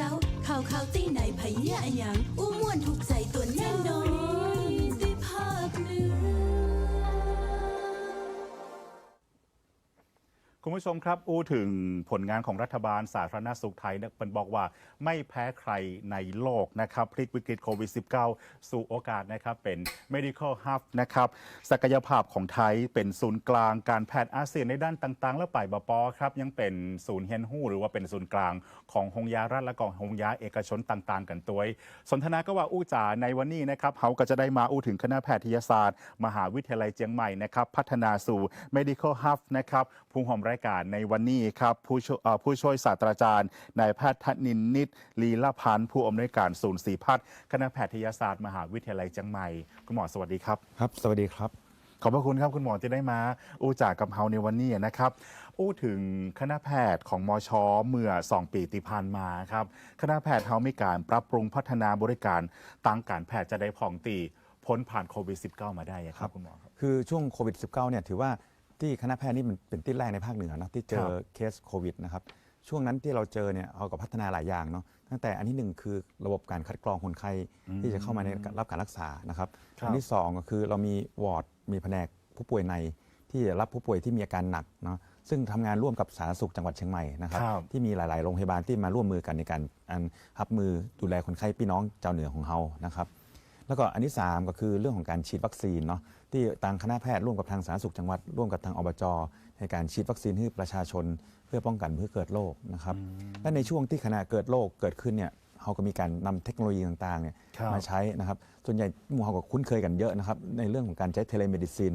เจ้าข่าวข่าวตีไหนไผเนี่ยอะหยังอู้ม่วนถูกใจตัวแน่นอน คุณผู้ชมครับอู้ถึงผลงานของรัฐบาลสาธารณสุขไทยเนี่ยเป็นบอกว่าไม่แพ้ใครในโลกนะครับพลิกวิกฤตโควิด -19 สู่โอกาสนะครับเป็น medical hub นะครับศักยภาพของไทยเป็นศูนย์กลางการแพทย์อาเซียนในด้านต่าง ๆ และป่ายบปอครับยังเป็นศูนย์เฮียนหู้หรือว่าเป็นศูนย์กลางของหงยารัฐและกองหงยาเอกชนต่าง ๆ กันตัวสนทนาก็ว่าอู้จ๋าในวันนี้นะครับเขาก็จะได้มาอู้ถึงคณะแพทยศาสตร์ มหาวิทยาลัยเจียงใหม่นะครับพัฒนาสู่ medical hub นะครับผู้หอมรายการในวันนี้ครับผู้ช่วยเอ่อผู้ช่วยศาสตราจารย์นายแพทย์ธนินนิตลีละพันธ์ผู้อำนวยการศูนย์ศรีพัฒน์คณะแพทยศาสตร์มหาวิทยาลัยเจียงใหม่ คุณหมอสวัสดีครับครับ สวัสดีครับ ขอบพระคุณครับคุณหมอที่ได้มา อู้จากกับเฮาในวันนี้นะครับอู้ถึงคณะแพทย์ของมชเมื่อ 2 ปีที่ผ่านมาครับคณะแพทย์เฮามีการปรับปรุงพัฒนาบริการตั้งการแพทย์จะได้ผ่องตีพ้นผ่านโควิด -19 มาได้อะครับคุณหมอครับคือช่วงโควิด -19 เนี่ยถือว่า ที่คณะแพทย์นี่มันเป็นที่แรกในภาคเหนือนะที่เจคอรับเคสโควิดนะครับช่วงนั้นที่เราเจอเนี่ยเราก็พัฒนาหลายอย่างเนาะตั้งแต่อันที่หนึ่งคือระบบการคัดกรองคนไข้ที่จะเข้ามาในรับการรักษานะครับครับอันที่สองก็คือเรามีวอร์ดมีแผนกผู้ป่วยในที่จะรับผู้ป่วยที่มีอาการหนักเนาะซึ่งทำงานร่วมกับสาธารณสุขจังหวัดเชียงใหม่นะครับครับที่มีหลาย ๆ โรงพยาบาลที่มาร่วมมือกันในการอันรับมือดูแลคนไข้พี่น้องเจ้าเหนือของเรานะครับแล้วก็อันที่ 3 ก็คือเรื่องของการฉีดวัคซีนเนาะ ที่ทางคณะแพทย์ร่วมกับทางสาธารณสุขจังหวัด ร่วมกับทางอบจในการฉีดวัคซีนให้ประชาชนเพื่อป้องกันเพื่อเกิดโรคนะครับและในช่วงที่ขณะเกิดโรคเกิดขึ้นเนี่ยเราก็มีการนำเทคโนโลยีต่างๆเนี่ยครับมาใช้นะครับส่วนใหญ่หมู่เราก็คุ้นเคยกันเยอะนะครับในเรื่องของการใช้เทเลเมดิซิน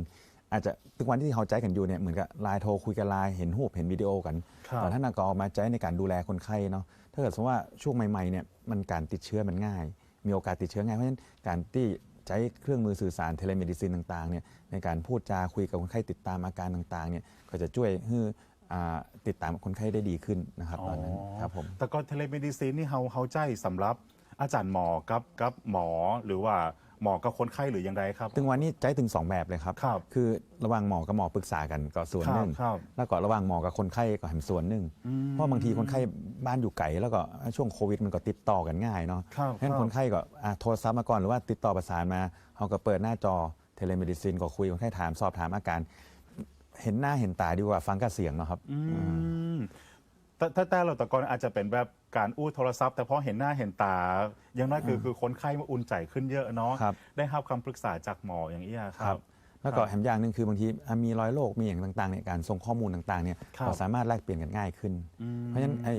อาจจะทุกวันที่เราใช้กันอยู่เนี่ยเหมือนกับไลน์โทรคุยกันไลน์เห็นรูปเห็นวิดีโอกันครับแต่ท่านก็เอามาใช้ในการดูแลคนไข้เนาะถ้าเกิดสมมติว่าช่วงใหม่ๆเนี่ยมันการติดเชื้อมันง่าย มีโอกาสติดเชื้อง่ายเพราะฉะนั้นการที่ ใช้เครื่องมือสื่อสารเทเลเมดิซินต่างๆเนี่ยในการพูดจาคุยกับคนไข้ติดตามอาการต่างๆเนี่ยก็จะช่วยให้อ่าติดตามคนไข้ได้ดีขึ้นนะครับตอนนั้นครับผม แต่ก็เทเลเมดิซินนี่เฮาเฮาใจสำหรับอาจารย์หมอกับกับหมอหรือว่า หมอกับคนไข้หรือยังไงครับ ถึงวันนี้ใช้ถึง 2 แบบเลยครับครับคือระหว่างหมอกับหมอปรึกษากันก็ส่วนหนึ่งครับครับแล้วก็ระหว่างหมอกับคนไข้ก็แหมส่วนหนึ่งเพราะบางทีคนไข้บ้านอยู่ไกลแล้วก็ช่วงโควิดมันก็ติดต่อกันง่ายเนาะครับเพราะฉะนั้นครับคนไข้ก็อะโทรศัพท์มาก่อนหรือว่าติดต่อประสานมาเขาก็เปิดหน้าจอเทเลเมดิซินก็คุยคนไข้ถามสอบถามอาการ เห็นหน้าเห็นตาดีกว่าฟังกับเสียงเนาะครับ อืม แต่แต่แต่เราแต่ก่อนอาจจะเป็นแบบการอู้โทรศัพท์ แต่พอเห็นหน้าเห็นตาอยังน้อยคือคือคนไข้มาอุ่นใจขึ้นเยอะเนาะครับได้รับคำปรึกษาจากหมออย่างนี้ยคครัรับ บ แล้วก็แถมอย่างหนึ่งคือบางทีอะมีรอยโรคมีอย่างต่างๆเนี่ยการส่งข้อมูลต่างๆเนี่ยครับ เราสามารถแลกเปลี่ยนกันง่ายขึ้นอืมเพราะฉะนั้นไอ้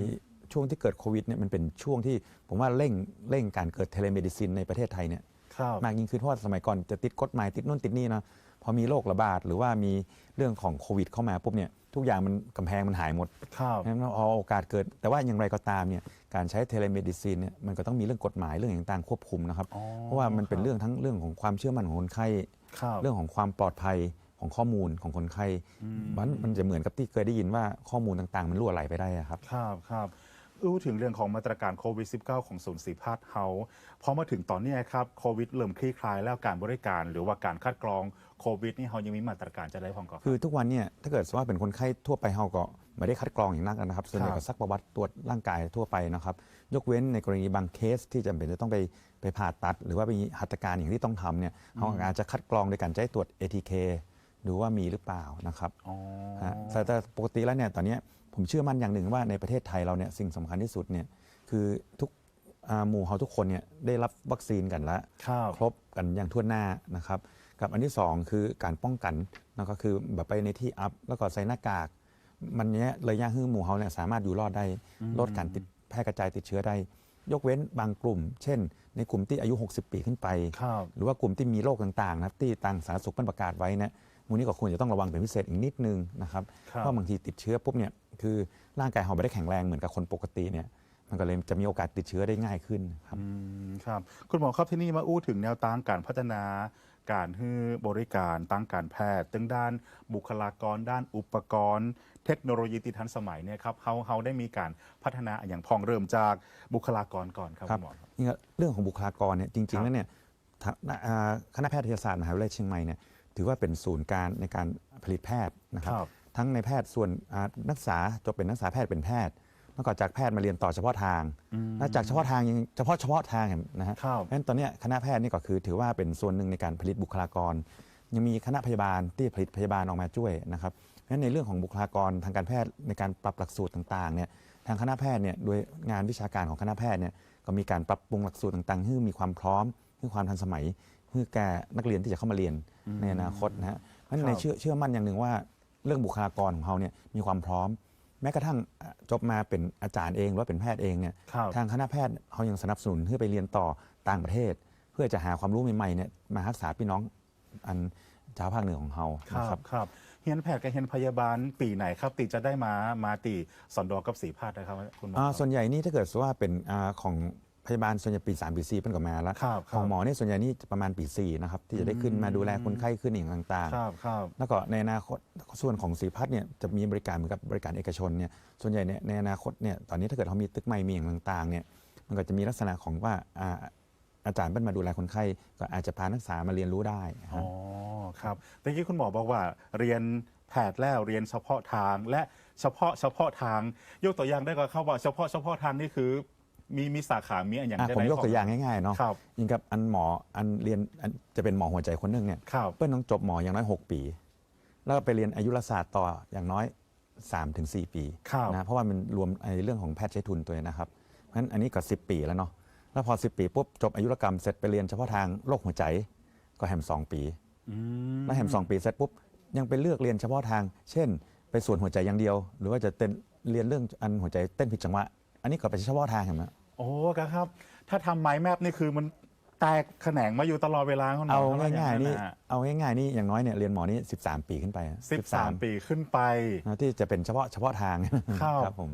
ช่วงที่เกิดโควิดเนี่ยมันเป็นช่วงที่ผมว่าเร่งเร่งการเกิดเทเลเมดิซินในประเทศไทยเนี่ยครับ มากยิ่งขึ้นเพราะว่าสมัยก่อนจะติดกฎหมายติดนู่นติดนี่เนาะพอมีโรคระบาดหรือว่ามีเรื่องของโควิดเข้ามาปุ๊บเนี่ย ทุกอย่างมันกำแพงมันหายหมดครับงั้นพอโอกาสเกิด แต่ว่าอย่างไรก็ตามเนี่ยการใช้เทเลเมดิซินเนี่ยมันก็ต้องมีเรื่องกฎหมายเรื่องต่างๆควบคุมนะครับ อ๋อเพราะว่ามันเป็นเรื่องทั้งเรื่องของความเชื่อมั่นของคนไข้ ครับเรื่องของความปลอดภัยของข้อมูลของคนไข้มันมันจะเหมือนกับที่เคยได้ยินว่าข้อมูลต่างๆ มันรั่วไหลไปได้อะครับ ครับครับอู้ถึงเรื่องของมาตรการโควิด -19 ของศูนย์สีพาดเฮาพอมาถึงตอนเนี้ยครับโควิดเริ่มคลี่คลายแล้วการบริการ หรือว่าการคัดกรอง โควิดนี่เฮายังมีมาตรการจะได้พองก่อน คือทุกวันเนี่ยถ้าเกิดสมมติว่าเป็นคนไข้ทั่วไปเราก็ไม่ได้คัดกรองอย่างนักนะครับส่วนใหญ่ครัก็บซักประวัติตรวจร่างกายทั่วไปนะครับ ยกเว้นในกรณีบางเคสที่จำเป็นจะต้องไปไปผ่าตัด หรือว่ามีหัตถการอย่างที่ต้องทำเนี่ยเขาอาจจะคัดกรองโดยการใช้ตรวจ ATK ดูว่ามีหรือเปล่านะครับอ๋อฮะแต่แต่ปกติแล้วเนี่ยตอนเนี้ยผมเชื่อมั่นอย่างหนึ่งว่าในประเทศไทยเราเนี่ยสิ่งสำคัญที่สุดเนี่ยคือทุกอ่าหมู่เขาทุกคนเนี่ยได้รับวัคซีนกันแล้วครับครบกันอย่างทั่วหน้านะครับ กับอันที่สองคือการป้องกันนะก็คือแบบไปในที่อัพแล้วก็ใส่หน้ากาก มันเนี้ยเลยย่างให้หมู่เขาเนี่ยสามารถอยู่รอดได้ลดการติดแพร่กระจายติดเชื้อได้ ยกเว้นบางกลุ่ม เช่น ในกลุ่มที่อายุ 60 ปีขึ้นไปครับหรือว่ากลุ่มที่มีโรคต่างๆนะครับที่ทางสาธารณสุขมันประกาศไว้นะมูลนี้ก็ควรจะต้องระวังเป็นพิเศษอีกนิดนึงนะครับครับเพราะบางทีติดเชื้อปุ๊บเนี่ยคือร่างกายเราไม่ได้แข็งแรงเหมือนกับคนปกติเนี่ยมันก็เลยจะมีโอกาสติดเชื้อได้ง่ายขึ้นครับอืมครับ คุณหมอครับที่นี่มาอู้ถึงแนวทางการพัฒนา การให้บริการตั้งการแพทย์ตั้งด้านบุคลากร ด้านอุปกรณ์ เทคโนโลยีที่ทันสมัยเนี่ยครับเฮาเฮาได้มีการพัฒนาอย่างพองเริ่มจากบุคลากรก่อนครับครัคุบณหมอครับนี่ก็เรื่องของบุคลากรเนี่ยจครัริงบๆแล้วเนี่ยทางอ่าคณะแพทยศาสตร์มหาวิทยาลัยเชียงใหม่เนี่ยถือว่าเป็นศูนย์การในการผลิตแพทย์นะครับ ครับ ทั้งในแพทย์ส่วนอ่านักศึกษาจบเป็นนักศึกษาแพทย์เป็นแพทย์ แล้วก็จากแพทย์มาเรียนต่อเฉพาะทาง แล้วจากเฉพาะทางยังเฉพาะเฉพาะทางนะฮะครับเพราะฉะนั้นตอนเนี้ยคณะแพทย์นี่ก็คือถือว่าเป็นส่วนหนึ่งในการผลิตบุคลากร ยังมีคณะพยาบาลที่ผลิตพยาบาลออกมาช่วยนะครับเพราะฉะนั้นในเรื่องของบุคลากรทางการแพทย์ในการปรับหลักสูตรต่างๆเนี่ยทางคณะแพทย์เนี่ยโดยงานวิชาการของคณะแพทย์เนี่ยก็มีการปรับปรุงหลักสูตรต่างๆให้มีความพร้อมให้ความทันสมัยเพื่อแก่นักเรียนที่จะเข้ามาเรียนในอนาคตนะฮะเพราะฉะนั้นในครับเชื่อเชื่อมั่นอย่างหนึ่งว่าเรื่องบุคลากรของเขาเนี่ยมีความพร้อม แม้กระทั่งอะจบมาเป็นอาจารย์เองหรือว่าเป็นแพทย์เองเนี่ยครับทางคณะแพทย์เขายังสนับสนุนให้ไปเรียนต่อต่างประเทศ เพื่อจะหาความรู้ใหม่ๆเนี่ยมารักษาพี่น้องอันชาวภาคเหนือของเราครันะครับบครับเฮียนแพทย์กับเฮียนพยาบาลปีไหนครับ ตีจะได้มามาตีสอนดอกับสีพาดนะครับคุณหมออ่าครับส่วนใหญ่นี่ถ้าเกิดว่าเป็นอาของ พยาบาลส่วนใหญ่ปี3ปี4เป็นก็มาแล้วครับคขรัอบ งหมอนี่ส่วนใหญ่นี่จะประมาณปี4นะครับที่จะได้ขึ้นมาดูแลคนไข้ขึ้นอย่างต่างครับครับๆ แล้วก็ในอนาคตส่วนของสีพัฒน์เนี่ยจะมีบริการเหมือนกับบริการเอกชนเนี่ยส่วนใหญ่เนี่ยในอนาคตเนี่ยตอนนี้ถ้าเกิดเขามีตึกใหม่มีอย่างต่างๆเนี่ยมันก็จะมีลักษณะของว่าอ่าอาจารย์เป็นมาดูแลคนไข้ก็อาจจะพานักศึกษามาเรียนรู้ได้คอ๋รัอบครับแต่กี้คุณหมอบอกว่าเรียนแพทย์แล้วเรียนเฉพาะทางและเฉพาะเฉพาะทาง ยกตัวอย่างได้ก็เข้าว่าเฉพาะเฉพาะทางนี่คือ มีมีสาขามีอันอย่างอะได้ผมไหยกตัวอย่างง่ายๆเนาะครับยิงกับอันหมออันเรียนอันจะเป็นหมอหัวใจคนหนึงเนี่ยครับเปิ้ลต้องจบหมออย่างน้อย 6 ปี แล้วก็ไปเรียนอายุรศาสตร์ต่ออย่างน้อย 3-4 ปีครับนะเพราะว่ามันรวมไอ้เรื่องของแพทย์ใช้ทุนตัวเองนะครับเพราะฉะนั้นอันนี้ก็ 10 ปีแล้วเนาะแล้วพอ 10 ปีปุ๊บจบอายุรกรรมเสร็จไปเรียนเฉพาะทางโรคหัวใจก็แฮม2ปี อืมแล้วแฮม2ปีเสร็จปุ๊บยังไปเลือกเรียนเฉพาะทาง เช่น ไปส่วนหัวใจอย่างเดียว หรือว่าจะเต้นเรียนเรื่องอันหัวใจเต้นผิดจังหวะ อันนี้ก็เป็นเฉพาะทางเห็นไหมโอ้ครับ ถ้าทำไมแมปนี่คือมันแตกแขนงมาอยู่ตลอดเวลาคุณหมอเอาถ้ว่ง่ายๆนี่ะเอาง่ายๆนี่อย่างน้อยเนี่ยเรียนหมอนี่13 ปีขึ้นไปอะสิบสามปีขึ้นไป นะที่จะเป็นเฉพาะเฉพาะทางครับครับ ผม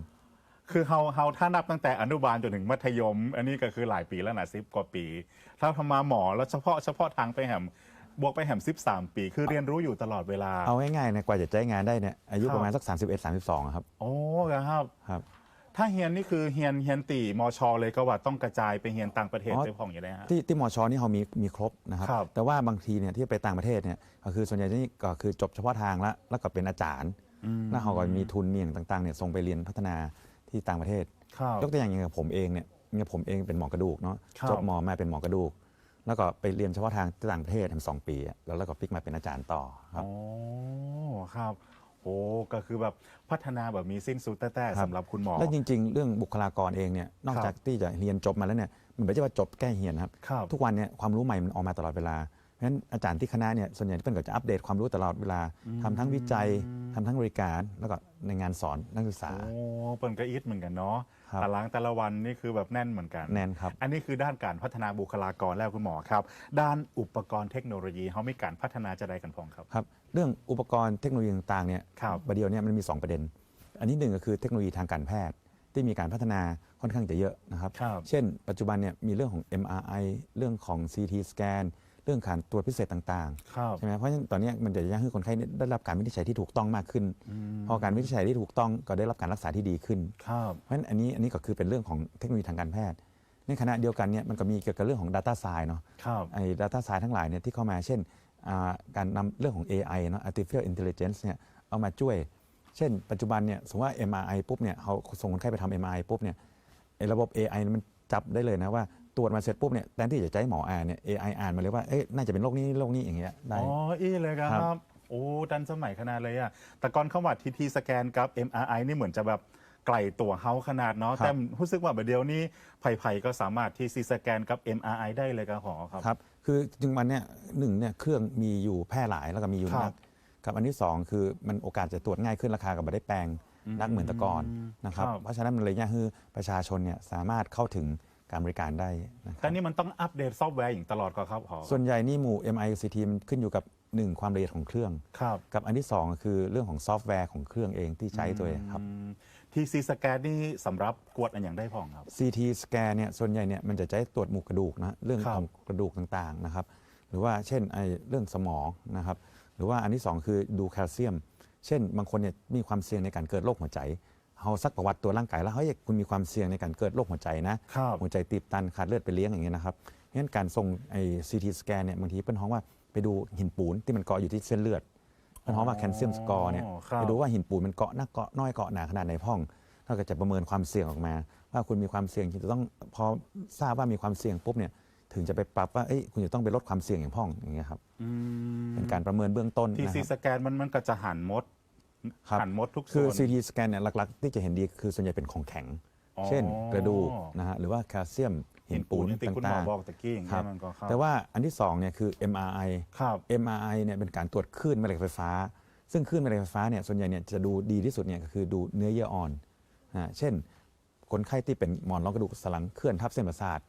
คือเฮาเฮาถ้านับตั้งแต่อนุบาลจนถึงมัธยม อันนี้ก็คือหลายปีแล้วนะสิบกว่าปี ถ้าทำมาหมอแล้วเฉพาะเฉพาะทางไปแหมบวกไปแหมสิบสามปี คือเรียนรู้อยู่ตลอดเวลา เอาง่ายๆนะกว่าจะใช้งานได้เนี่ยอายุครับประมาณสัก 31 32อะครับ โอ้ครับ ครับ ถ้าเฮียนนี่คือเฮียนเฮียนตีมอชอเลยก็ว่าต้องกระจายไปเฮียนต่างประเทศอ๋อ ไปผ่องอย่างไรฮะ ที่ที่มอชอนี่เขามีมีครบนะครับ ครับแต่ว่าบางทีเนี่ยที่ไปต่างประเทศเนี่ยก็คือส่วนใหญ่นี่ก็คือจบเฉพาะทางแล้วแล้วก็เป็นอาจารย์แล้วเขาก็มีทุนมีอย่างต่างๆเนี่ยส่งไปเรียนพัฒนาที่ต่างประเทศ ครับ ยกตัวอย่างอย่างผมเองเนี่ยเนี่ยผมเองเป็นหมอกระดูกเนาะครับ จบหมอมาเป็นหมอกระดูก แล้วก็ไปเรียนเฉพาะทางที่ต่างประเทศทำสองปีอะแล้วแล้วก็พลิกมาเป็นอาจารย์ต่อครับ อ๋อครับ โอ้ก็คือแบบพัฒนาแบบมีสิ้นสุดแต่ครับสำหรับคุณหมอ แล้วจริง ๆ เรื่องบุคลากรเองเนี่ยนอกครับจากที่จะเรียนจบมาแล้วเนี่ยมันไม่ใช่ว่าจบแก้เหียนนะครับ ครับ ทุกวันเนี่ยความรู้ใหม่มันออกมาตลอดเวลาเพราะฉะนั้นอาจารย์ที่คณะเนี่ยส่วนใหญ่เพิ่นก็จะอัปเดตความรู้ตลอดเวลาทำทั้งวิจัยทำทั้งบริการแล้วก็ในงานสอนนักศึกษา โอ้เปิ่นก็อิดเหมือนกันเนาะ ครับตารางแต่ละวันนี่คือแบบแน่นเหมือนกัน แน่นครับ อันนี้คือด้านการพัฒนาบุคลากรแล้วคุณหมอครับ ด้านอุปกรณ์เทคโนโลยีเขามีการพัฒนาจะได้กันพองครับ ครับ เรื่องอุปกรณ์เทคโนโลยีต่างๆเนี่ยครับ ประเดี๋ยวเนี่ยมันมี 2 ประเด็น อันนี้หนึ่งก็คือเทคโนโลยีทางการแพทย์ที่มีการพัฒนาค่อนข้างจะเยอะนะครับ ครับ เช่น ปัจจุบันเนี่ยมีเรื่องของ MRI เรื่องของ CT สแกนเรื่องการตรวจพิเศษต่างครับๆใช่ไหมเพราะฉะนั้นตอนเนี้ยมันจะยังให้คนไข้เนี่ยได้รับการวินิจฉัยที่ถูกต้องมากขึ้น พอการวินิจฉัยที่ถูกต้องก็ได้รับการรักษาที่ดีขึ้นครับเพราะฉะนั้นอันนี้อันนี้ก็คือเป็นเรื่องของเทคโนโลยีทางการแพทย์ในขณะเดียวกันเนี่ยมันก็มีเกี่ยวกับเรื่องของ Data Science เนาะครับไอ้ Data Science ทั้งหลายเนี่ยที่เข้ามาเช่นอ่าการนำเรื่องของ AI เนาะ Artificial Intelligence เนี่ยเอามาช่วย เช่น ปัจจุบันเนี่ยสมมติว่า MRI ปุ๊บเนี่ยเขาส่งคนไข้ไปทำ MRI ปุ๊บเนี่ยไอ้ระบบ AI มันจับได้เลยนะว่าต รวจมาเสร็จปุ๊บเนี่ยแทนที่จะใช้หมออ่านเนี่ย AI อ่านมาเลยว่าเอ๊ะน่าจะเป็นโรคนี้โรคนี้อย่างเงี้ยได้ อ๋ออีเลยคครัรับ บ โอ้ดันสมัยขนาดเลยอะแต่ก่อนเข้าวัดทีทีสแกนกับ MRI นี่เหมือนจะแบบไกลตัวเฮาขนาดเนาะครับ แต่รู้สึกว่าแบบเดียวนี้ไผ่ๆก็สามารถทีซีสแกนกับ MRI ได้เลยครับหมอครับ ครับ คือจึงมันเนี่ยหนึ่งเนี่ยเครื่องมีอยู่แพร่หลายแล้วก็มีอยู่ครันับกกับอันที่สองคือมันโอกาสจะตรวจง่ายขึ้นราคากับไม่ได้แปลงนักเหมือนแต่ก่อนนะครับครับ เพราะฉะนั้นมันเลยยากให้ประชาชนเนี่ยสามารถเข้าถึง การบริการได้นะคแต่รับนี่มันต้องอัปเดตซอฟต์แวร์อย่างตลอดก็ครับหมอส่วนใหญ่นี่หมู่ MICT มันขึ้นอยู่กับ 1 ความละเอียดของเครื่อง ครับกับอันที่สองก็คือเรื่องของซอฟต์แวร์ของเครื่องเองที่ใช้ตัวเองครับ ทีซีสแกนนี่สำหรับกวดอันอย่างได้พองครับ CT สแกนเนี่ยส่วนใหญ่เนี่ยมันจะใช้ตรวจหมู่กระดูกนะเรื่องครับของกระดูกต่างๆนะครับหรือว่าเช่นไอ้เรื่องสมองนะครับหรือว่าอันที่สองคือดูแคลเซียม เช่นบางคนเนี่ยมีความเสี่ยงในการเกิดโรคหัวใจ เอาซักประวัติตัวร่างกายแล้วเฮ้ยคุณมีความเสี่ยงในการเกิดโรคหัวใจนะ ครับหัวใจตีบตันขาดเลือดไปเลี้ยงอย่างเงี้ยนะครับงั้นการส่งไอ้ CT สแกนเนี่ยบางทีเป็นห้องว่าไปดูหินปูนที่มันเกาะอยู่ที่เส้นเลือดเป็นห้องว่าแคลเซียมสกอร์เนี่ยครับไปดูว่าหินปูนมันเกาะหน้าเกาะน้อยเกาะหนาขนาดไหนพ่องถ้เราก็จะประเมินความเสี่ยงออกมา ว่าคุณมีความเสี่ยงที่จะต้องพอทราบว่ามีความเสี่ยงปุ๊บเนี่ยถึงจะไปปรับว่าเอ้ยคุณจะต้องไปลดความเสี่ยงอย่างพ่องอย่างเงี้ยครับอืมเป็นการประเมินเบื้องต้นทีนะคซีรับ สแกนมันมันก็จะหันมด ครับ หันมดทุกคือส่วน CT สแกนเนี่ยหลักๆ ที่จะเห็นดีคือส่วนใหญ่เป็นของแข็ง อ๋อ เช่นกระดูกนะฮะหรือว่าแคลเซียมหินปูนอย่างที่คุณหมอต่างบอกตะกี้อย่างๆคเงี้รับยมันก็เข้าแต่ว่าอันที่สองเนี่ยคือ MRI ครับ MRI เนี่ยเป็นการตรวจคลื่นแม่เหล็กไฟฟ้า ซึ่งคลื่นแม่เหล็กไฟฟ้าเนี่ยส่วนใหญ่เนี่ยจะดูดีที่สุดเนี่ยก็คือดูเนื้อเยื่ออ่อนนะเช่น คนไข้ที่เป็นหมอนรองกระดูกสันหลังเคลื่อนทับเส้นประสาท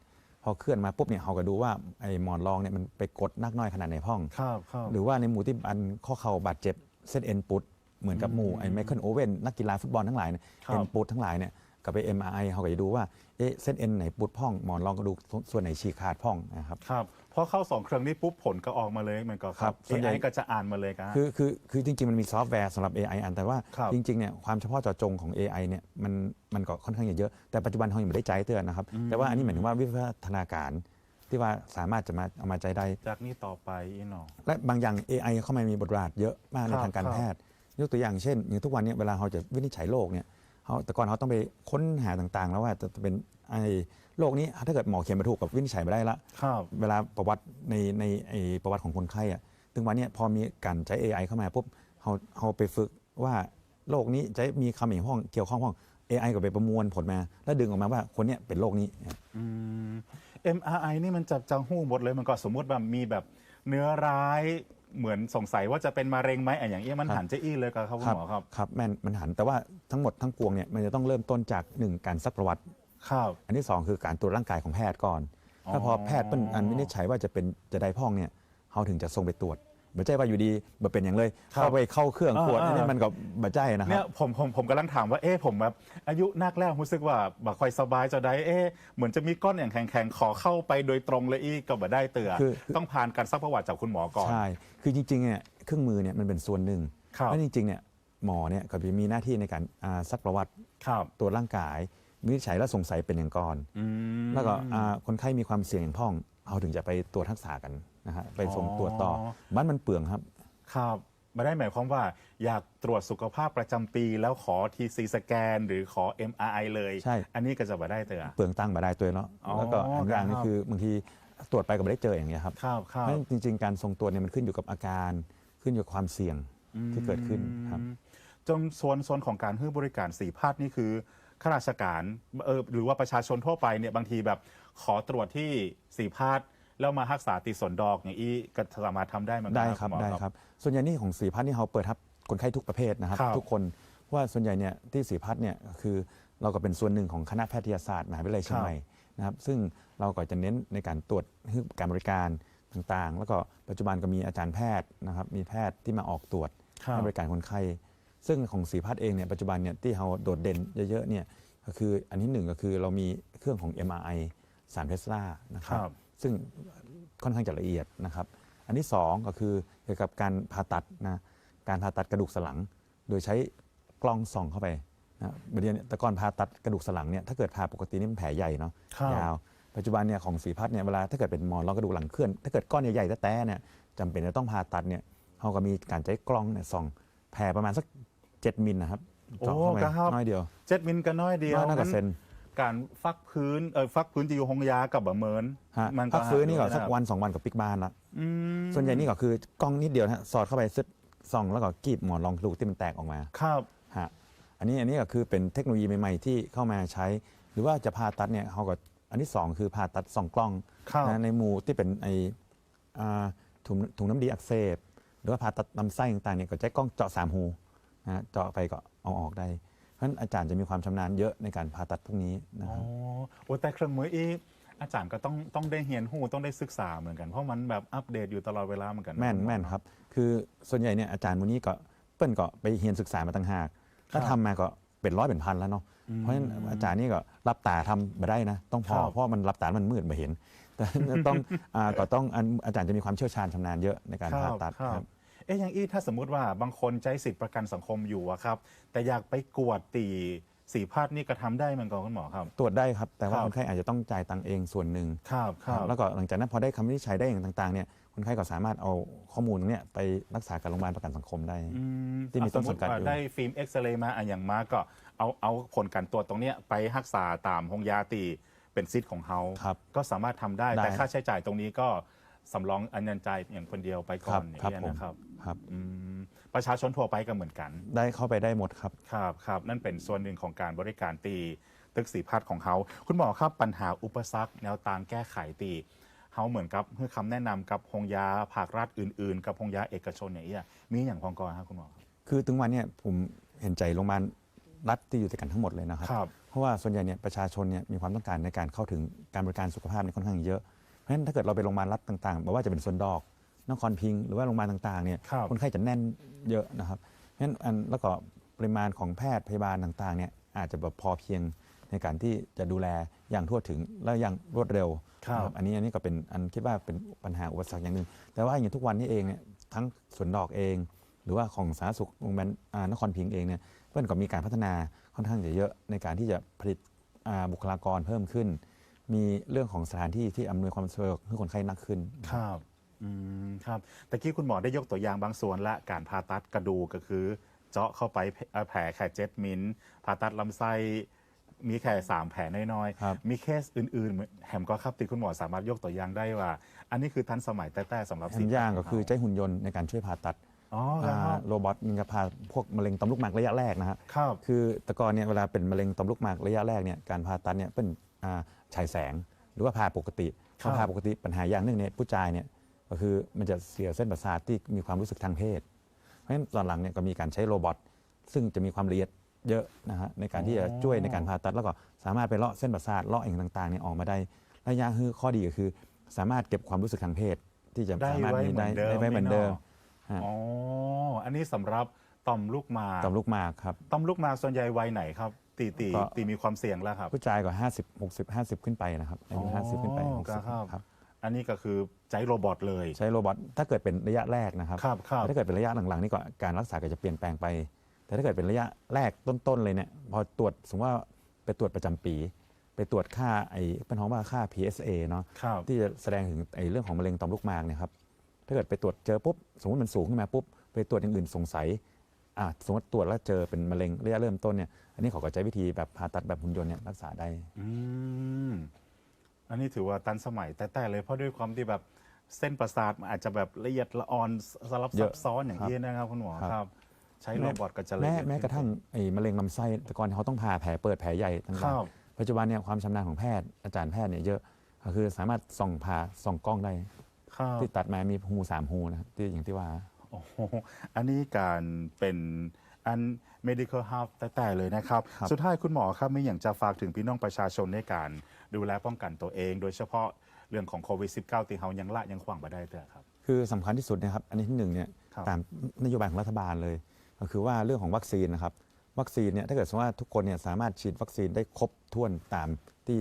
พอเคลื่อนมาปุ๊บเนี่ยเราก็ดูว่าไอ้หมอนรองเนี่ยมันไปกดนักน้อยขนาดไหนพ่อง ครับครับหรือว่าในหมู่ที่อันข้อเข่าบาดเจ็บเส้นเอ็นปุด เหมือนกับหมู่ไอ้ไมเคิลโอเว่นนักกีฬาฟุตบอลทั้งหลายเนี่ยครับเอ็นปุดทั้งหลายเนี่ยกับไป MRI เขาก็จะดูว่าเอ๊ะเส้นเอ็นไหนปุดพ่องหมอนรองกระดูกส่วนไหนฉีกขาดพ่องนะครับครับพอเข้าสองเครื่องนี้ปุ๊บผลก็ออกมาเลยมันก็คครัรับบส่วนใหญ่ AI ก็จะอ่านมาเลยครับคือคือคือจริง ๆ มันมีซอฟต์แวร์สำหรับ AI อันแต่ว่าครับจริงๆเนี่ยความเฉพาะเจาะจงของ AI เนี่ยมันมันก็ค่อนข้างจะเยอะแต่ปัจจุบันเขายังไม่ได้ใจเตือนนะครับแต่ว่าอันนี้หมายถึงว่าวิวัฒนาการที่ว่าสามารถจะมาเอามาใจได้จากนี้ต่อไปอีหนอและบางอย่าง AI เข้ามามีบทบาทเยอะมากในครับทางการครับแพทย์ ยกตัวอย่างเช่นอย่างทุกวันเนี้เวลาเราจะวินิจฉัยโรคเนี่ยเขาแต่ก่อนเขาต้องไปค้นหาต่างๆ แล้วว่าจะเป็นไอ้โรคนี้ถ้าเกิดหมอเขียนมาถูกกับวินิจฉัยไม่ได้ละครับเวลาประวัติในในไอ้ประวัติของคนไข้อะถึงวันเนี้ยพอมีการใช้ AI เข้ามาปุ๊บเขาเขาไปฝึกว่าโรคนี้จะมีคำเกี่ยวข้องเกี่ยวข้องห้อง AI ก็ไปประมวลผลมา แล้วดึงออกมาว่าคนเนี้ยเป็นโรคนี้อืม MRI นี่มันจะจะหู้หมดเลยมันก็สมมุติว่ามีแบบเนื้อร้าย เหมือนสงสัยว่าจะเป็นมะเร็งไหมอะอย่างเอี้ยมันครับหันจะอี้เลยครับคุณหมอครับครับแม่นมันหันแต่ว่าทั้งหมดทั้งปวงเนี่ยมันจะต้องเริ่มต้นจากหนึ่งการซักประวัติครับ อันที่สองคือการตรวจร่างกายของแพทย์ก่อนอ๋อถ้าพอแพทย์เป็นอันวินิจฉัยว่าจะเป็นจะได้พ่องเนี่ยเขาถึงจะส่งไปตรวจ ไม่ใช่ว่าอยู่ดีบ่เป็นอย่างเลยเข้าไปเข้าเครื่องตรวจอันนี้มันก็บ่ใจนะคเนี่รัยบผมผมผมกำลังถามว่าเอ๊ะผมแบบอายุนักแล้วรู้สึกว่าบักคอยสบายจะได้เอ๊ะเหมือนจะมีก้อนอย่างแข็งๆขอเข้าไปโดยตรงเลยอีกก็บ่ได้เตือคือ ต้องผ่านการซักประวัติจากคุณหมอก่อน ใช่ คือจริงๆ เนี่ยเครื่องมือเนี่ยมันเป็นส่วนหนึ่งครับ แล้วจริงๆ เนี่ยหมอเนี่ยก็จะมีหน้าที่ในการอ่าซักประวัติครับตรวจร่างกายวินิจฉัยและสงสัยเป็นอย่างก่อน อืม แล้วก็อ่าคนไข้มีความเสี่ยงอย่างพ่อง เอาถึงจะไปตรวจรักษากัน นะฮะไปส่งอ๋อตรวจต่อบ้านมันเปลืองครับ ครับไม่ได้หมายความว่าอยากตรวจสุขภาพประจำปี แล้วขอทีซีสแกน หรือขอ MRI เลย ใช่ อันนี้ก็จะบ่ได้เตือเปลืองตังค์มาได้ตัวเนาะอ๋อแล้วก็อันอย่างนี่ครับ คือบางทีตรวจไปก็ไม่ได้เจออย่างเงี้ยครับครับครับเพราะฉะนั้นจริง ๆ การทรงตัวเนี่ยมันขึ้นอยู่กับอาการ ขึ้นอยู่กับความเสี่ยงที่เกิดขึ้นครับอืมจนส่วนส่วนของการให้บริการสีพาดนี่คือข้าราชการเออหรือว่าประชาชนทั่วไปเนี่ยบางทีแบบขอตรวจที่สีพาด แล้วมารักษาติดสนดอกอย่างนี้ก็สามารถทำได้เหมือนกัได้นครับณหมอ ได้ครับ ส่วนใหญ่นี่ของสีพัฒน์นี่เขาเปิดรับคนไข้ทุกประเภทนะครับ ครับทุกคนเพราะว่าส่วนใหญ่เนี่ยที่สีพัฒน์เนี่ยคือเราก็เป็นส่วนหนึ่งของคณะแพทยศาสตร์มหาวิทยาลัยเชียงใหม่นะครับ ซึ่งเราก็จะเน้นในการตรวจให้การบริการต่างๆ แล้วก็ปัจจุบันก็มีอาจารย์แพทย์นะครับ มีแพทย์ที่มาออกตรวจครับ ให้บริการคนไข้ ซึ่งของสีพัฒน์เองเนี่ยปัจจุบันเนี่ยที่เราโดดเด่นเยอะๆเนี่ยก็คืออันที่หนึ่งก็คือเรามีเครื่องของ MRI 3เทสลานะครับครับ ซึ่งค่อนข้างจะละเอียดนะครับ อันที่สองก็คือเกี่ยวกับการผ่าตัดนะการผ่าตัดกระดูกสันหลัง โดยใช้กล้องส่องเข้าไปนะเดี๋ยวนี้แต่ก่อนผ่าตัดกระดูกสันหลังเนี่ยถ้าเกิดผ่าปกตินี่มันแผลใหญ่เนาะครับยาวปัจจุบันเนี่ยของสีพัดเนี่ยเวลาถ้าเกิดเป็นหมอนรองกระดูกหลังเคลื่อน ถ้าเกิดก้อนใหญ่ๆแต้ๆเนี่ยจำเป็นจะต้องผ่าตัดเนี่ยเขาก็มีการใช้กล้องเนี่ยส่องแผลประมาณสัก 7มิลนะครับเจาะเข้าไปโอ้ครับน้อยเดียวเจ็ดมิลก็น้อยเดียวน้อยน้อยกว่าเซน การฟักพื้นเออฟักพื้นจะอยู่หงยากับบะเมินฮะมันพักฟื้นนี่ก็หาดูสักได้วันสองวันกับปิกบ้านละอืมส่วนใหญ่นี่ก็คือกล้องนิดเดียวนะฮะสอดเข้าไปซึดส่องแล้วก็กรีบหมอนรองกระดูกที่มันแตกออกมาครับ ฮะอันนี้อันนี้ก็คือเป็นเทคโนโลยีใหม่ๆที่เข้ามาใช้ หรือว่าจะผ่าตัดเนี่ยเขาก็อันที่สองคือผ่าตัดสองกล้องครับ นะในหมู่ที่เป็นไออ่าถุงถุงน้ำดีอักเสบหรือว่าผ่าตัดลำไส้ต่างๆเนี่ยก็ใช้กล้องเจาะสามหูนะฮะเจาะไปก็เอาออกได้เพ ราะฉะนั้นอาจารย์จะมีความชำนาญเยอะในการผ่าตัดพวกนี้นะอ๋คอรับ โอ้แต่เครื่องมืออีก อาจารย์ก็ต้องต้องได้เรียนหูต้องได้ศึกษาเหมือนกัน เพราะมันแบบอัปเดตอยู่ตลอดเวลาเหมือนกันแม่นแม่นครับ คือส่วนใหญ่เนี่ยอาจารย์มูนี้ก็เปิ้นก็ไปเรียนศึกษามาต่างหากถ้าทำมาก็เป็นร้อยเป็นพันแล้วเนาะ เพราะฉะนั้นอาจารย์นี่ก็รับตาทำมาได้นะ ต้องพอครับเพราะมันรับตามันมืดมาเห็น แต่ต้องอ่าก็ต้องอันอาจารย์จะมีความเชี่ยวชาญชำนาญเยอะในการผ่าตัดครับ ครับ เอ๊ะอย่างอี้ถ้าสมมุติว่าบางคนใจสิทธิประกันสังคมอยู่อะครับ แต่อยากไปกวดตีสีพาดนี่ก็ทำได้เหมือนกันคุณหมอครับ ตรวจได้ครับ แต่ว่าครับ คนไข้อาจจะต้องจ่ายตังค์เองส่วนหนึ่งครับครับแล้วก็หลังจากนั้นพอได้คำวินิจฉัยได้อย่างต่างๆเนี่ยคนไข้ก็สามารถเอาข้อมูลตรงเนี้ยไปรักษากับโรงพยาบาลประกันสังคมได้ อืมที่มีต้นสังกัดสมมุติว่าอยู่ได้ฟิล์มเอ็กซเรย์มาอะอย่างมาก็เอาเอาผลการตรวจตรงเนี้ยไปรักษาตามห้องยาตีเป็นซิทของเขา ครับ ก็สามารถทำได้ได้แต่ค่าใช้จ่ายตรงนี้ก็ สำรองอันยันใจายอย่างคนเดียวไปก่อนอย่างครับเงี้ยผมนะครับครับ อืมประชาชนทั่วไปก็เหมือนกัน ได้เข้าไปได้หมดครับ ครับครับนั่นเป็นส่วนหนึ่งของการบริการตีตึกสีพัดของเขาคุณหมอครับปัญหาอุปสรรคแนวทางแก้ไขตีเขาเหมือนกับให้คำแนะนำกับโรงยาภาครัฐอื่น ๆ กับโรงยาเอกชนอย่างนี้ยมีอย่างพองกรครับคุณหมอคือถึงวันเนี่ยผมเห็นใจโรงพยาบาลรัฐที่อยู่ด้วยกันทั้งหมดเลยนะครับ ครับ เพราะว่าส่วนใหญ่เนี่ยประชาชนเนี่ยมีความต้องการในการเข้าถึงการบริการสุขภาพเนี่ยค่อนข้างเยอะเพราะฉะ นั้นถ้าเกิดเราไปโรงพยาบาลรัฐต่างๆไม่ว่าจะเป็นสวนดอกนครพิงค์หรือว่าโรงพยาบาลต่างๆเนี่ยครับคนไข้จะแน่นเยอะนะครับเพราะฉะนั้นอันแล้วก็ปริมาณของแพทย์พยาบาลต่างๆเนี่ยอาจจะแบบพอเพียงในการที่จะดูแลอย่างทั่วถึงและอย่างรวดเร็วครับ นะอันนี้อันนี้ก็เป็นอันคิดว่าเป็นปัญหาอุปสรรคอย่างหนึ่งแต่ว่าอย่างทุกวันนี้เองเนี่ยทั้งสวนดอกเอง หรือว่าของสาธารณสุขโรงพยาบาลอ่านครพิงค์เองเนี่ยเพื่อนก็มีการพัฒนาค่อนข้างจะเยอะในการที่จะผลิตอ่าบุคลากรเพิ่มขึ้น มีเรื่องของสถานที่ที่อำนวยความสะดวกให้คนไข้นักขึ้น ครับอืมครับแต่กี้คุณหมอได้ยกตัวอย่างบางส่วนและการผ่าตัดกระดูกก็คือ เจาะเข้าไปแผลแผลแค่เจ็ดมิลผ่าตัดลำไส้มีแค่สามแผลน้อยครับ ๆ มีเคสอื่นๆเหมือนแหมก็ครับที่คุณหมอสามารถยกตัวอย่างได้ว่า อันนี้คือทันสมัยแต่แต่สำหรับแฮมย่างก็คือใช้หุ่นยนต์ในการช่วยผ่าตัดอ๋อคอ่ารับโรบอทมันจะผ่าพวกมะเร็งต่อมลูกหมากระยะแรกนะฮะ ครับ คือแต่ก่อนเนี่ยเวลาเป็นมะเร็งต่อมลูกหมากระยะแรกเนี่ยการผ่าตัดเนี่ยเป็นอ่า ฉายแสง หรือว่าผ่าปกติครับพอผ่าปกติปัญหาอย่างหนึ่งเนี่ยผู้ชายเนี่ยก็คือมันจะเสียเส้นประสาทที่มีความรู้สึกทางเพศ เพราะฉะนั้นตอนหลังเนี่ยก็มีการใช้โรบอทซึ่งจะมีความละเอียดเยอะนะฮะในการที่จะช่วยในการผ่าตัดแล้วก็สามารถไปเลาะเส้นประสาทเลาะอย่างต่างๆเนี่ยออกมาได้ระยะคือข้อดีก็คือ สามารถเก็บความรู้สึกทางเพศ ที่จะได้สามารถไว้มีเหมืได้อนเดิมได้ไว้เหมือนเดิม นี่เนาะฮะอ๋อ อันนี้สำหรับ ต่อมลูกหมากต่อมลูกหมากครับ ต่อมลูกหมากส่วนใหญ่วัยไหนครับ ตีตีก็ ตีมีความเสี่ยงแล้วครับ ผู้ชายก็50 60 50ขึ้นไปนะครับอายุอ๋อ50ขึ้นไปครับ60ครับอันนี้ก็คือใจโรบอทเลยใช้โรบอทถ้าเกิดเป็นระยะแรกนะครับ ครับครับแต่ถ้าเกิดเป็นระยะหลังๆนี่ก็การรักษาก็จะเปลี่ยนแปลงไป แต่ถ้าเกิดเป็นระยะแรกต้นๆเลยเนี่ยพอตรวจสมมติว่าไปตรวจประจำปี ไปตรวจค่าไอ้เป็นห้องว่าค่า PSA เนาะครับ ที่จะแสดงถึงไอ้เรื่องของมะเร็งต่อมลูกหมากเนี่ยครับถ้าเกิดไปตรวจเจอปุ๊บสมมติมันสูงขึ้นมาปุ๊บไปตรวจอย่างอื่นสงสัยอะ สมมติตรวจแล้วเจอเป็นมะเร็งระยะเริ่มต้นเนี่ยอันนี้เขาก็ใช้วิธีแบบผ่าตัดแบบหุ่นยนต์เนี่ยรักษาได้ อืมอันนี้ถือว่าตันสมัยแต่แต่เลยเพราะด้วยความที่แบบเส้นประสาทมันอาจจะแบบละเอียดละออนสลับเยซัอะบซ้อนอย่างครับนี้นะครับคุณหมอครับครับใช้โรบอทก็จะละแม้เอียดแม้กระทั่งไอ้มะเร็งลำไส้แต่ก่อนเขาต้องผ่าแผลเปิดแผลใหญ่ต่าครังบๆปัจจุบันเนี่ยความชำนาญของแพทย์อาจารย์แพทย์เนี่ยเยอะก็คือสามารถส่องผ่าส่องกล้องได้ ครับ ที่ตัดมามีหูสามหูนะครับที่อย่างที่ว่า โอ้โหอันนี้การเป็นอัน medical hub แต่แต่เลยนะครับครับ สุดท้ายคุณหมอครับไม่อย่างจะฝากถึงพี่น้องประชาชนในการดูแลป้องกันตัวเอง โดยเฉพาะเรื่องของโควิด -19 ที่เขายังละยังขวางมาได้เถอะครับ คือสำคัญที่สุดนะครับ อันนี้ที่หนึ่งเนี่ยครับตามนโยบายของรัฐบาลเลย ก็คือว่าเรื่องของวัคซีนนะครับ วัคซีนเนี่ยถ้าเกิดสมมติว่าทุกคนเนี่ยสามารถฉีดวัคซีนได้ครบถ้วนตามที่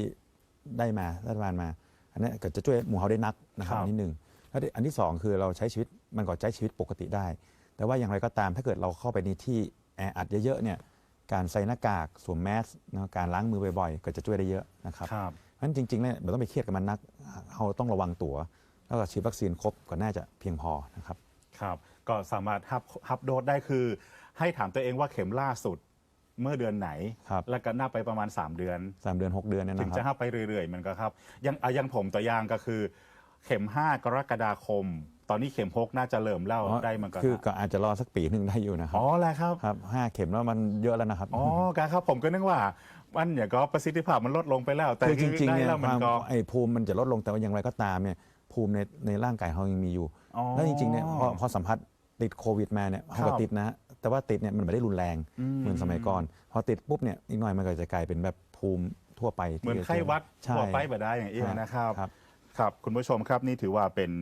ได้มารัฐบาลมา อันนี้ก็จะช่วยหมู่เฮาได้นักนะครับครับอันที่หนึ่ง แล้วอันที่สองคือเราใช้ชีวิตมันก็ใช้ชีวิตปกติได้ แต่ว่าอย่างไรก็ตามถ้าเกิดเราเข้าไปในที่แออัดเยอะๆเนี่ยการใส่หน้ากากสวมแมสนะการล้างมือบ่อยๆ ก็จะช่วยได้เยอะนะครับครับเพราะฉะนั้นจริงๆเนี่ยเราต้องไปเครียดกับมันนักเราต้องระวังตัว แล้วก็ฉีดวัคซีนครบก็น่าจะเพียงพอนะครับครับ ก็สามารถฮับฮับโดสได้คือ ให้ถามตัวเองว่าเข็มล่าสุดเมื่อเดือนไหนครับแล้วก็นับไปประมาณ 3 เดือนสามเดือน 6 เดือนเนี่ยถึงนะคจะรับห้าไปเรื่อยๆ มันก็ครับยังอะยังผมตัวอย่างก็คือ เข็ม 5 กรกฎาคม ตอนนี้เข็ม 6 น่าจะเริ่มเล่าได้มันก็คือก็อาจจะรอสักปีหนึ่งได้อยู่นะครัอ๋อแหละครับครับห้าเข็มแล้วมันเยอะแล้วนะครับอ๋อการครับผมก็นึกว่ามันเนี่ยก็ประสิทธิภาพมันลดลงไปแล้ว แต่คือจริงๆได้เนี่ยแล้วคมันวามก็ไอ้ภูมิมันจะลดลงแต่ว่าอย่างไรก็ตามเนี่ยภูมิในในร่างกายเรายังมีอยู่อ๋อแล้วจริงๆเนี่ยพอพอสัมผัสติดโควิดมาเนี่ยเขาก็ติดนะแต่ว่าติดเนี่ยมันไม่ได้รุนแรงอืมเหมือนสมัยก่อน พอติดปุ๊บเนี่ยอีกหน่อยมันก็จะกลายเป็นแบบภูมิทั่วไปเหมือนที่ไข้หวัดใช่ทั่วไปแบบได้อย่างนี้นะครับ ครับคุณผู้ชมครับนี่ถือว่าเป็น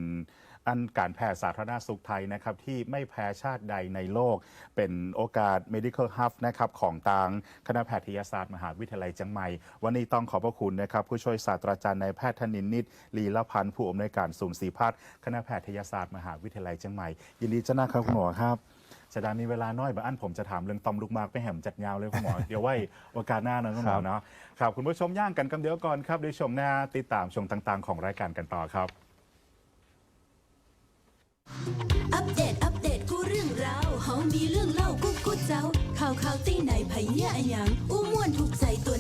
อันการแพทย์สาธารณสุขไทยนะครับที่ไม่แพ้ชาติใดในโลก เป็นโอกาส medical hub นะครับของทางคณะแพทยศาสตร์มหาวิทยาลัยเชียงใหม่ วันนี้ต้องขอบพระคุณนะครับ ผู้ช่วยศาสตราจารย์นายแพทย์ธนินนิตลีละพันธ์ผู้อำนวยการศูนย์ศีพัฒน์คณะแพทยศาสตร์มหาวิทยาลัยเชียงใหม่ ยินดีจะนะครับคุณหมอครับ จะได้มีเวลาน้อยบางอันผมจะถามเรื่องตอมลูกหมากไปแหมจัดยาวเลยคุณหมอ เดี๋ยวไว้โอกาสหน้านะคุณหมอเนาะครับคุณผู้ชมย่างกันกำเดียวก่อนครับเดี๋ยวชมหน้าติดตามชมต่างๆ ของรายการกันต่อครับ อัปเดต อัปเดต กูเรื่องราวเฮามีเรื่องเล่ากุ๊กกุ๊กเจ้า ข่าวข่าวตีไหนไผเหี้ยอะหยังอู้ม่วนถูกใจตัว